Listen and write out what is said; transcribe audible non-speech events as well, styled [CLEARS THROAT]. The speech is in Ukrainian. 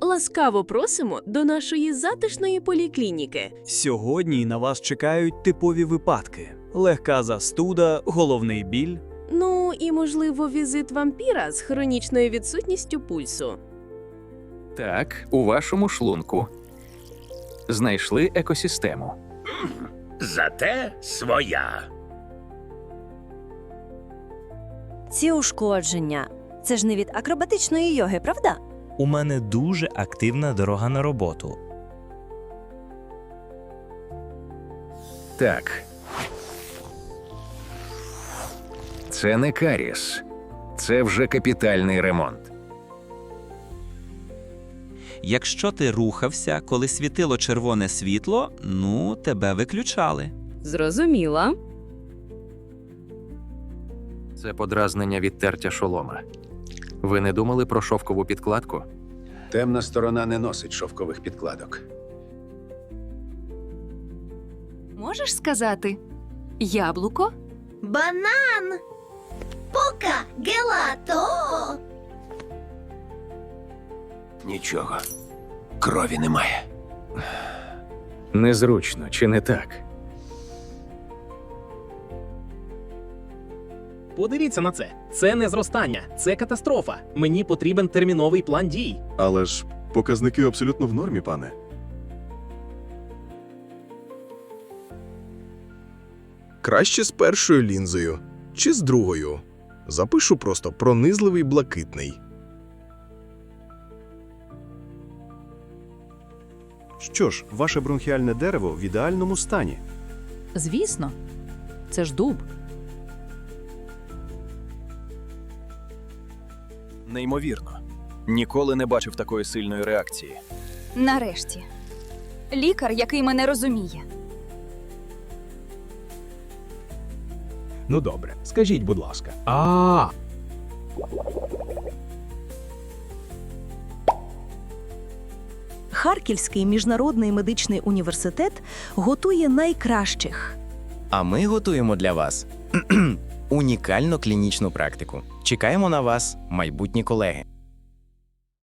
Ласкаво просимо до нашої затишної поліклініки. Сьогодні на вас чекають типові випадки: легка застуда, головний біль. Ну і, можливо, візит вампіра з хронічною відсутністю пульсу. Так, у вашому шлунку. Знайшли екосистему. Зате своя. Ці ушкодження. Це ж не від акробатичної йоги, правда? У мене дуже активна дорога на роботу. Так. Це не каріс. Це вже капітальний ремонт. Якщо ти рухався, коли світило червоне світло, ну тебе виключали. Зрозуміла. Це подразнення від тертя шолома. Ви не думали про шовкову підкладку? Темна сторона не носить шовкових підкладок. Можеш сказати яблуко? Банан! Пока гелато! Нічого. Крові немає. Незручно, чи не так? Подивіться на це. Це не зростання, це катастрофа. Мені потрібен терміновий план дій. Але ж показники абсолютно в нормі, пане. Краще з першою лінзою чи з другою. Запишу просто пронизливий блакитний. Що ж, ваше бронхіальне дерево в ідеальному стані. Звісно, це ж дуб. Неймовірно. Ніколи не бачив такої сильної реакції. Нарешті. Лікар, який мене розуміє. Ну добре, скажіть, будь ласка. А, Харківський міжнародний медичний університет готує найкращих. А ми готуємо для вас [CLEARS THROAT] унікальну клінічну практику. Чекаємо на вас, майбутні колеги.